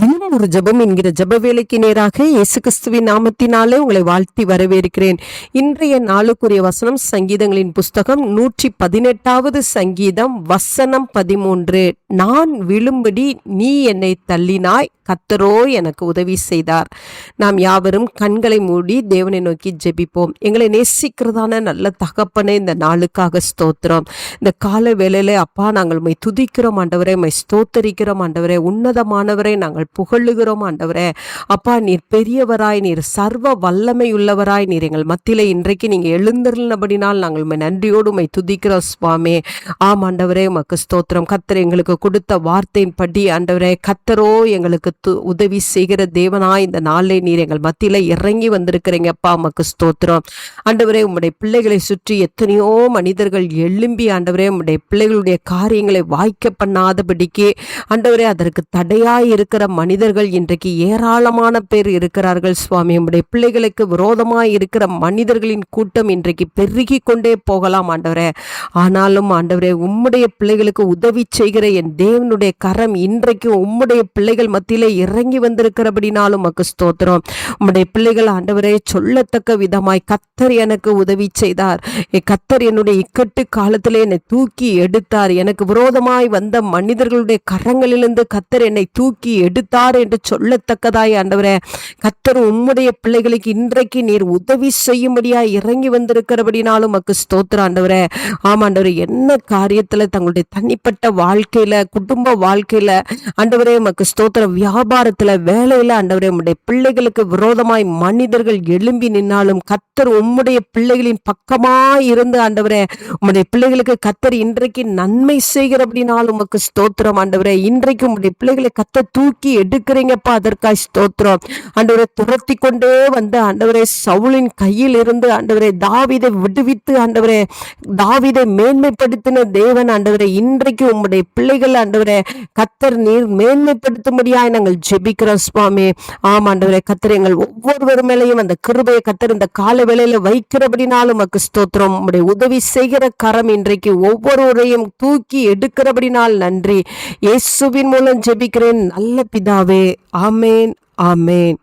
தினம் ஒரு ஜெபம் என்கிற ஜப வேலைக்கு நேராக இயேசு கிறிஸ்துவின் நாமத்தினாலே உங்களை வாழ்த்தி வரவேற்கிறேன். இன்றைய நாளுக்குரிய வசனம் சங்கீதங்களின் புஸ்தகம் நூற்றி பதினெட்டாவது சங்கீதம் வசனம் பதிமூன்று. நான் விழும்படி நீ என்னை தள்ளினாய் கத்தரோ எனக்கு உதவி செய்தார். நாம் யாவரும் கண்களை மூடி தேவனை நோக்கி ஜெபிப்போம். எங்களை நேசிக்கிறதான நல்ல தகப்பனை இந்த நாளுக்காக ஸ்தோத்திரம். இந்த கால வேலையில அப்பா நாங்கள் மை துதிக்கிறோம் ஆண்டவரை. மை ஸ்தோத்தரிக்கிறோம் ஆண்டவரை. உன்னதமானவரை நாங்கள் நாங்கள் புகழுகிறோம் ஆண்டவரே. அப்பா நீர் பெரியவராய் நீர் சர்வ வல்லமை உள்ளவராய் நீர் எங்கள் மத்தியில் இன்றைக்கு நீங்கள் எழுந்திருந்தபடினால் நாங்கள் உண்மை நன்றியோடு உண்மை துதிக்கிறோம் சுவாமி. ஆம் ஆண்டவரே உமக்கு ஸ்தோத்திரம். கத்தர் எங்களுக்கு கொடுத்த வார்த்தையின்படி ஆண்டவரே கத்தரோ எங்களுக்கு உதவி செய்கிற தேவனாய் இந்த நாளை நீர் எங்கள் மத்தியில் இறங்கி வந்திருக்கிறீங்க அப்பா உமக்கு ஸ்தோத்திரம். ஆண்டவரே உம்முடைய பிள்ளைகளை சுற்றி எத்தனையோ மனிதர்கள் எழும்பி ஆண்டவரே உம்முடைய பிள்ளைகளுடைய காரியங்களை வாய்க்க பண்ணாதபடிக்கு ஆண்டவரே அதற்கு தடையாய் இருக்கிற மனிதர்கள் இன்றைக்கு ஏராளமான பேர் இருக்கிறார்கள் சுவாமி. உம்முடைய பிள்ளைகளுக்கு விரோதமாய் இருக்கிற மனிதர்களின் கூட்டம் இன்றைக்கு பெருகி கொண்டே போகலாம் ஆண்டவரே. ஆனாலும் ஆண்டவரே உம்முடைய பிள்ளைகளுக்கு உதவி செய்கிற என் தேவனுடைய கரம் இன்றைக்கு உம்முடைய பிள்ளைகள் மத்தியிலே இறங்கி வந்திருக்கிறபடினாலும் உமக்கு ஸ்தோத்திரம். உம்முடைய பிள்ளைகள் ஆண்டவரே சொல்லத்தக்க விதமாய் கத்தர் எனக்கு உதவி செய்தார். கத்தர் என்னுடைய இக்கட்டு காலத்திலே என்னை தூக்கி எடுத்தார். எனக்கு விரோதமாய் வந்த மனிதர்களுடைய கரங்களிலிருந்து கத்தர் என்னை தூக்கி கொடுத்தார் என்று சொல்லத்தக்கதாய் ஆண்டவரே. கத்தர் உம்முடைய பிள்ளைகளுக்கு இன்றைக்கு நீர் உதவி செய்யும்படியா இறங்கி வந்திருக்கிறபடினாலும் மக்கு ஸ்தோத்திரம் ஆண்டவரே. ஆமாண்டவரே என்ன காரியத்துல தங்களுடைய தனிப்பட்ட வாழ்க்கையில குடும்ப வாழ்க்கையில ஆண்டவரே மக்கு ஸ்தோத்திரம். வியாபாரத்துல வேலையில ஆண்டவரே உம்முடைய பிள்ளைகளுக்கு விரோதமாய் மனிதர்கள் எழும்பி நின்னாலும் கத்தர் உம்முடைய பிள்ளைகளின் பக்கமாய் இருந்து ஆண்டவரே உம்முடைய பிள்ளைகளுக்கு கத்தர் இன்றைக்கு நன்மை செய்கிறபடினாலும் உமக்கு ஸ்தோத்திரம் ஆண்டவரே. இன்றைக்கு உம்முடைய பிள்ளைகளை கத்த தூக்கி எடுக்கிறீங்கப்பா அதற்காய் ஸ்தோத்திரம். ஆண்டவரை துரத்தி கொண்டே வந்து ஆண்டவரை சவுளின் கையில் இருந்து ஆண்டவரை தாவிதை விடுவித்து ஆண்டவரை தாவிதை மேன்மைப்படுத்தின தேவன் ஆண்டவரை இன்றைக்கு உம்முடைய பிள்ளைகள் ஆண்டவரை கத்தர் நீர் மேன்மைப்படுத்தும்படியாய் நாங்கள் ஜெபிக்கிறோம் சுவாமி. ஆம் ஆண்டவரை கத்தர் எங்கள் ஒவ்வொருவர் மேலையும் அந்த கிருபையை கத்தர் இந்த கால வேலையில வைக்கிறபடினாலும் உமக்கு ஸ்தோத்திரம். உம்முடைய உதவி செய்கிற கரம் இன்றைக்கு ஒவ்வொருவரையும் தூக்கி எடுக்கிறபடினால் நன்றி. இயேசுவின் மூலம் ஜெபிக்கிறேன். நல்ல பிதாவே ஆமேன் ஆமேன்.